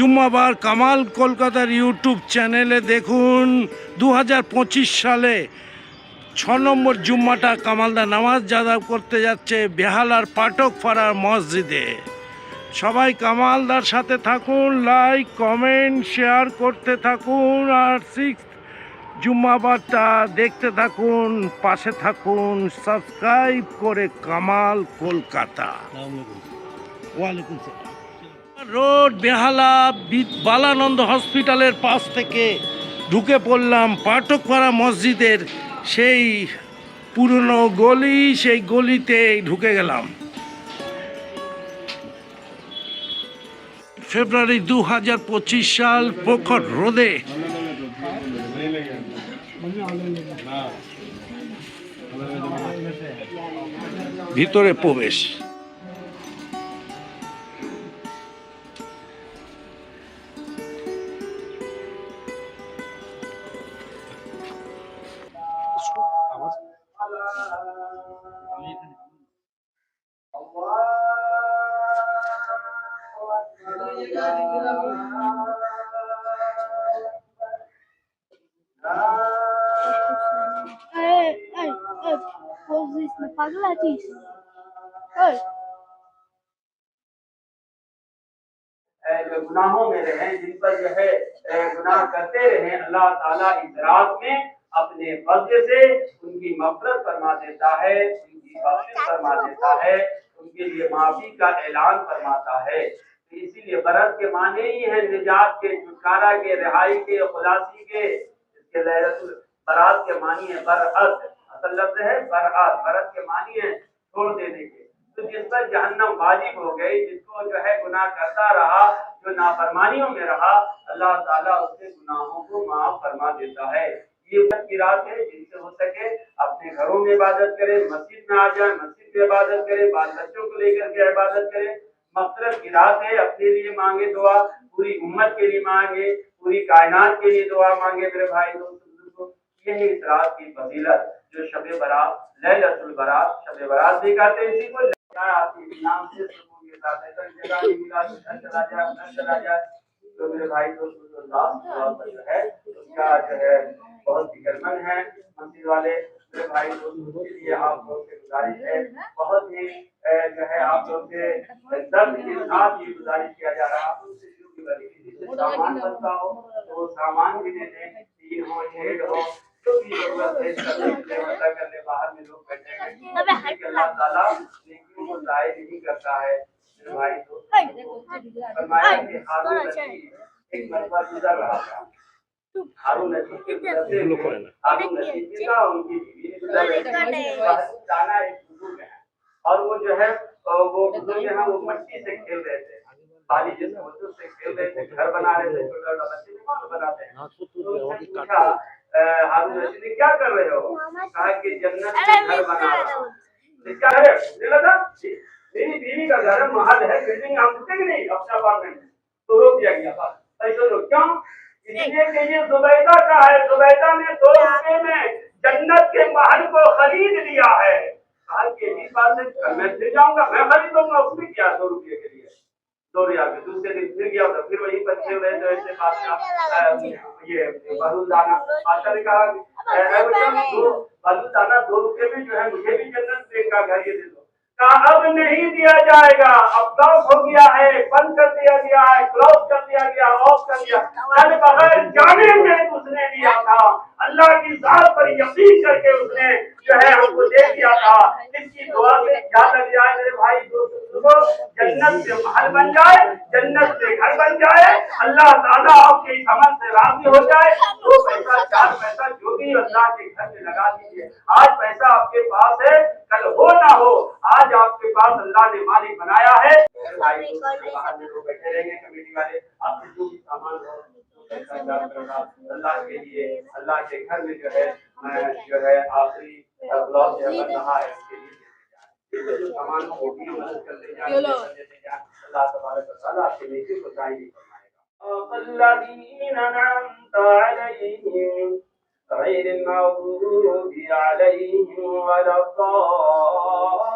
জুম্মাবার কামাল কলকাতার ইউটিউব চ্যানেলে দেখুন দু হাজার পঁচিশ সালে ছ নম্বর জুম্মাটা কামালদা নামাজ জাদা করতে যাচ্ছে বেহালার পাঠক পাড়ার মসজিদে। সবাই কামালদার সাথে থাকুন লাইক কমেন্ট শেয়ার করতে থাকুন আর সিক্স জুম্মাবারটা দেখতে থাকুন পাশে থাকুন সাবস্ক্রাইব করে কামাল কলকাতা। ওয়ালাইকুম সালাম। রোড বেহালা বালানন্দ হসপিটালের পাশ থেকে ঢুকে পড়লাম পাঠকপাড়া মসজিদের সেই পুরনো গলি, সেই গলিতে ঢুকে গেলাম। ফেব্রুয়ারি দু হাজার পঁচিশ সাল প্রখর রোদে ভিতরে প্রবেশ। پاگل آتیش گناہوں میں رہیں، جن پر جو ہے گناہ کرتے رہیں، اللہ تعالیٰ میں اپنے فضل سے ان کی مفرت فرما دیتا ہے، ان کی بخش فرما دیتا ہے، ان کے لیے معافی کا اعلان فرماتا ہے۔ اسی لیے برت کے معنی ہی ہے نجات کے چھٹکارا کے، رہائی کے، خلاصی کے، اس کے برات کے معنی ہے برعت اصل لفظ ہے برات برت کے معنی ہے چھوڑ دینے کے۔ تو جس پر جہنم واجب ہو گئی، جس کو جو ہے گناہ کرتا رہا، جو نافرمانیوں میں رہا، اللہ تعالیٰ اس کے گناہوں کو معاف فرما دیتا ہے۔ یہ وقت کی رات ہے، جن سے ہو سکے اپنے گھروں میں عبادت کرے، مسجد میں آ جائیں مسجد میں عبادت کرے، بال بچوں کو لے کر کے عبادت کرے۔ مقصد کی رات ہے، اپنے لیے مانگے دعا، پوری امت کے لیے مانگے، پوری کائنات کے لیے دعا مانگے، میرے بھائی دوست یہ ہے اس رات کی فضیلت۔ جو شب برات لیلت البرات، شب برات بھی کہتے ہیں، اسی کو نام سے سکون کے ساتھ ہے، تو جگہ نہیں ملا تو چلا جائے نہ چلا جائے۔ تو میرے بھائی تو اللہ جو ہے اس کا جو ہے بہت فکر مند ہے مسجد والے۔ میرے بھائی دوستوں کے لیے آپ لوگ سے گزارش ہے، بہت ہی جو ہے آپ لوگ سے درد کے ساتھ یہ گزارش کیا جا رہا سامان بنتا ہو، تو سامان بھی دے دیں تین ہو شیڈ ہو اور وہ جو ہے وہ وہ مٹی سے کھیل رہے تھے پانی سے کھیل رہے تھے گھر بنا رہے تھے رشید کیا کر رہے ہو؟ کہا کہ جنت کا گھر بنا رہا کا گھر ہے میری بیوی کا گھر محل ہے بلڈنگ ہم نہیں اپنا اپارٹمنٹ تو روک دیا گیا کیوں؟ اس لیے کہ یہ زبیدہ کا ہے زبیدہ نے دو روپے میں جنت کے محل کو خرید لیا ہے۔ کہا کہ بات میں جاؤں گا میں خریدوں گا اس کیا دو روپئے کے لیے؟ دو دوسرے دن پھر گیا پھر وہی بچے ہوئے تو ایسے بادشاہ یہ بہلول دانا بادشاہ نے کہا بہلول دانا دو روپے میں جو ہے مجھے بھی جنت میں کا گھر یہ دے دو۔ اب نہیں دیا جائے گا۔ اب بلاک ہو گیا ہے، بند کر دیا گیا ہے، کلوز کر دیا گیا، آف کر دیا۔ یعنی بغیر جانے میں اس نے دیا تھا۔ اللہ کی ذات پر یقین کر کے اس نے جو ہے ہم کو دے دیا تھا۔ اس کی دعا سے کیا لگ جائے میرے بھائی، دوست جنت سے محل بن جائے، جنت سے گھر بن جائے۔ اللہ تعالیٰ آپ کے اس عمل سے راضی ہو جائے۔ دو پیسہ، چار پیسہ، جو بھی اللہ کے گھر میں لگا دیجیے آج پیسہ آپ کے پاس ہے۔ کل ہو نہ ہو آج آپ کے پاس اللہ نے مالک بنایا ہے۔ اللہ کے لیے اللہ کے گھر میں جو ہے جو ہے آخری جو ہے اللہ تبارک اللہ کے نیکی کو غير المغضوب عليهم ولا الضالين.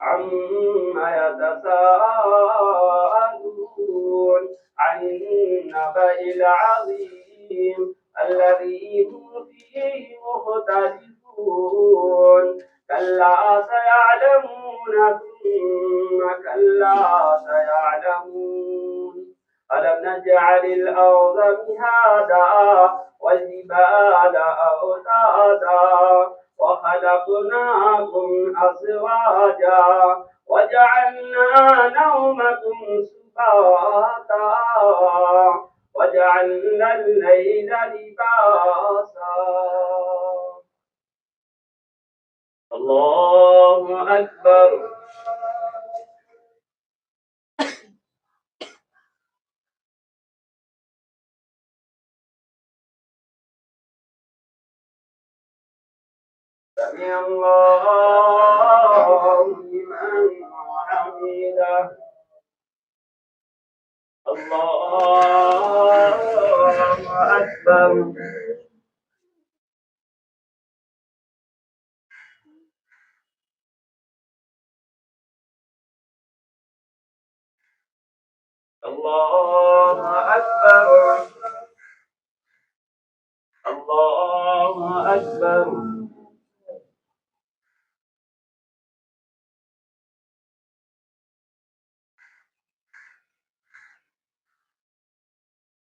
عما يتساءلون عن النبأ العظيم الذي هم فيه مختلفون. كلا سيعلمون ثم كلا سيعلمون. ألم نجعل الأرض مهادا والجبال أوتادا وخلقناكم أزواجا وجعلنا نومكم سباتا وجعلنا الليل لباسا. الله أكبر. الله لمن حمده الله. أكبر الله أكبر الله أكبر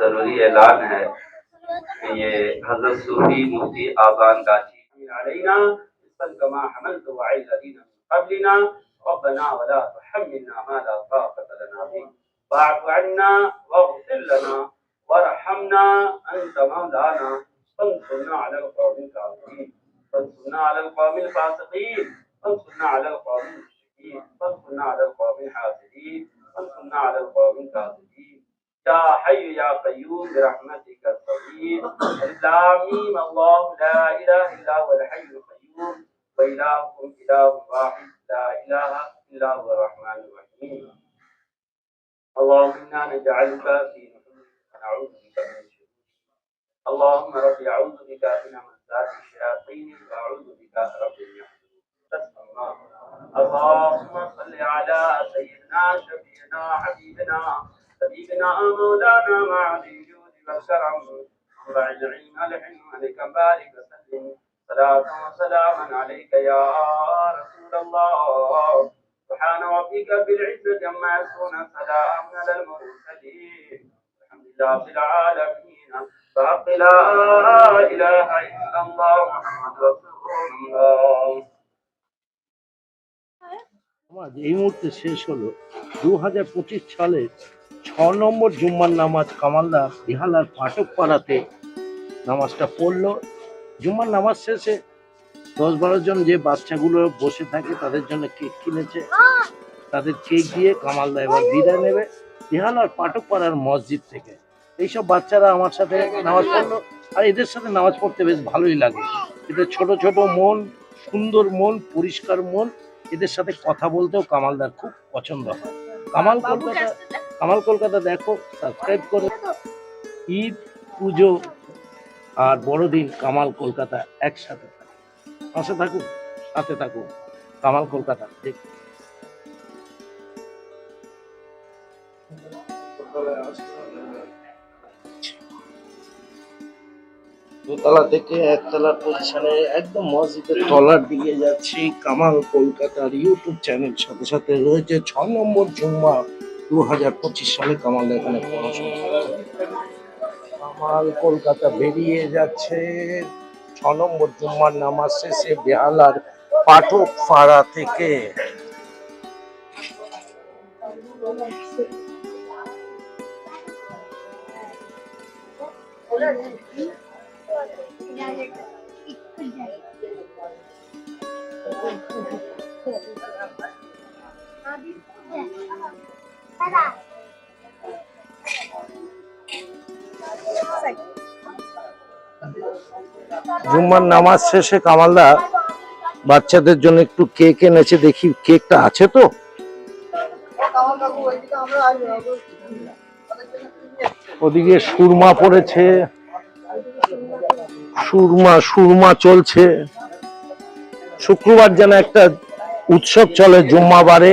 ضروری اعلان ہے کہ یہ حضرت صوفی مفتی آبان گاچی علینا کما حملت وعی الذین قبلنا، ربنا ولا تحملنا ما لا طاقة لنا به. واعف عنا واغفر لنا وارحمنا انت مولانا. فانصرنا على القوم الكافرين فانصرنا على القوم الفاسقين. فانصرنا على القوم المشركين. فانصرنا على القوم الحاسدين فانصرنا على القوم الكاذبين. يا حي يا قيوم برحمتك الصغير الامين الله لا إله إلا هو الحي القيوم. وإلهكم إله واحد. لا إله إلا هو الرحمن الرحيم. اللهم إنا نجعلك في ونعوذ بك من الشرور اللهم رب أعوذ بك من همزات الشياطين. وأعوذ بك رب اللهم صل على سيدنا شفينا حبيبنا سيدنا مولانا مع الجود والكرم انبع العلم الحلم عليك بارك وسلم صلاة وسلاما عليك يا رسول الله سبحان ربك بالعزة عما يصفون سلام على المرسلين الحمد لله رب العالمين فحق لا إله إلا الله محمد رسول الله নামাজ এই মুহূর্তে শেষ হলো দু হাজার পঁচিশ সালের ছ নম্বর জুম্মার নামাজ কামালদা বিহালার পাঠক পাড়াতে নামাজটা পড়ল। জুম্মার নামাজ শেষে দশ বারো জন যে বাচ্চাগুলো বসে থাকে তাদের জন্য কেক কিনেছে। তাদের কেক দিয়ে কামালদা এবার বিদায় নেবে বিহালার পাঠক পাড়ার মসজিদ থেকে। এইসব বাচ্চারা আমার সাথে নামাজ পড়ল আর এদের সাথে নামাজ পড়তে বেশ ভালোই লাগে। এদের ছোট ছোট মন সুন্দর মন পরিষ্কার মন এদের সাথে কথা বলতেও কামালদার খুব পছন্দ হয়। কামাল কলকাতা কামাল কলকাতা দেখো সাবস্ক্রাইব করো। ঈদ, পুজো আর বড়দিন কামাল কলকাতা একসাথে পাশে থাকুন, সাথে থাকুন। কামাল কলকাতা দেখ দোতলা থেকে একতলার পজিশনে একদম মসজিদের তলার দিকে যাচ্ছি। কামাল কলকাতার ইউটিউব চ্যানেল সাথে সাথে রয়েছে ছ নম্বর জুম্মা। দু হাজার পঁচিশ সালে কামাল এখানে কামাল কলকাতা বেরিয়ে যাচ্ছে। ছ নম্বর জুম্মার নামাজ শেষে বেহালার পাঠক পাড়া থেকে। জুম্মার নামাজ শেষে কামালদা বাচ্চাদের জন্য একটু কেক এনেছে, দেখি কেকটা আছে তো? ওদিকে সুরমা পড়েছে, সুরমা সুরমা চলছে। শুক্রবার যেন একটা উৎসব চলে জুম্মাবারে।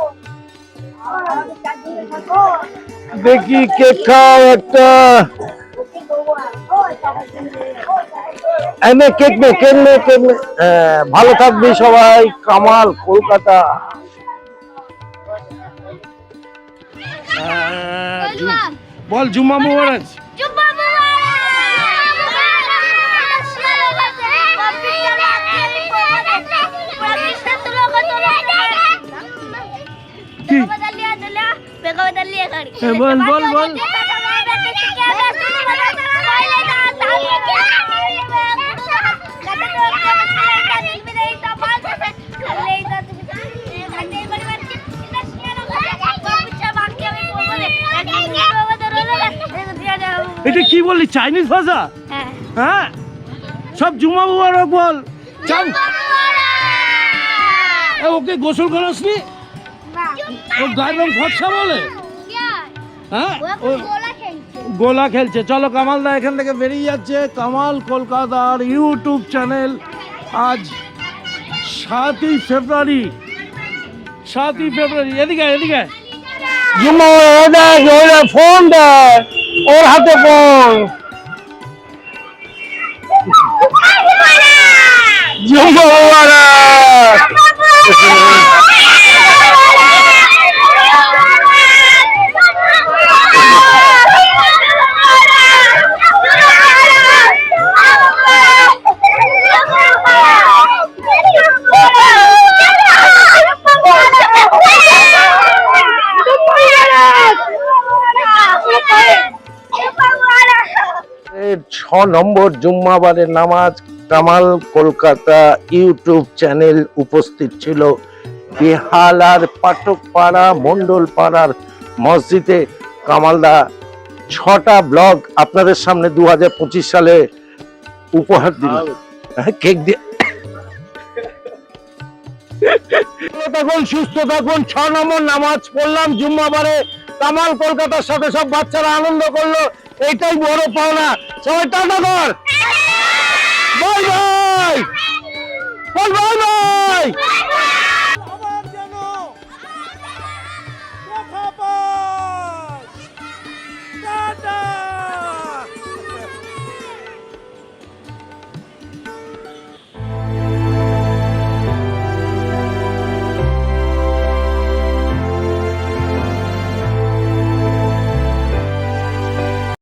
দেখি কেক খাও একটা। এনে কেক নে কেক নে কেক নে। হ্যাঁ, ভালো থাকবি সবাই। কামাল কলকাতা। হ্যাঁ, বল জুম্মা মুবারক। কি? বল, বল, বল। এটা কি বললি চাইনিজ ভাষা হ্যাঁ হ্যাঁ সব জুম্মা মুবারক বল ওকে গোসল করাসনি ও গায়ের রং ফর্সা বলে? হ্যাঁ? ও গোলা খেলছে। চলো কামালদা এখান থেকে বেরিয়ে যাচ্ছে। কামাল কলকাতার ইউটিউব চ্যানেল। আজ সাতই ফেব্রুয়ারি। সাতই ফেব্রুয়ারি। এদিকে এদিকে ফোন দেয় ওর হাতে ফোন। জুম্মা নম্বর জুম্মাবারের নামাজ কামাল কলকাতা ইউটিউব চ্যানেল উপস্থিত ছিল। বেহালার পাঠকপাড়া মন্ডলপাড়ার মসজিদে। কামালদা ছটা ব্লগ আপনাদের সামনে দুহাজার পঁচিশ সালে উপহার দিল। হ্যাঁ, কেক দিয়ে। থাকুন সুস্থ থাকুন ছ নম্বর নামাজ পড়লাম জুম্মাবারে। কামাল কলকাতার সাথে সব বাচ্চারা আনন্দ করল। এইটাই বড় পাওনা। সবাই টাটা কর বাই বল বাই বাই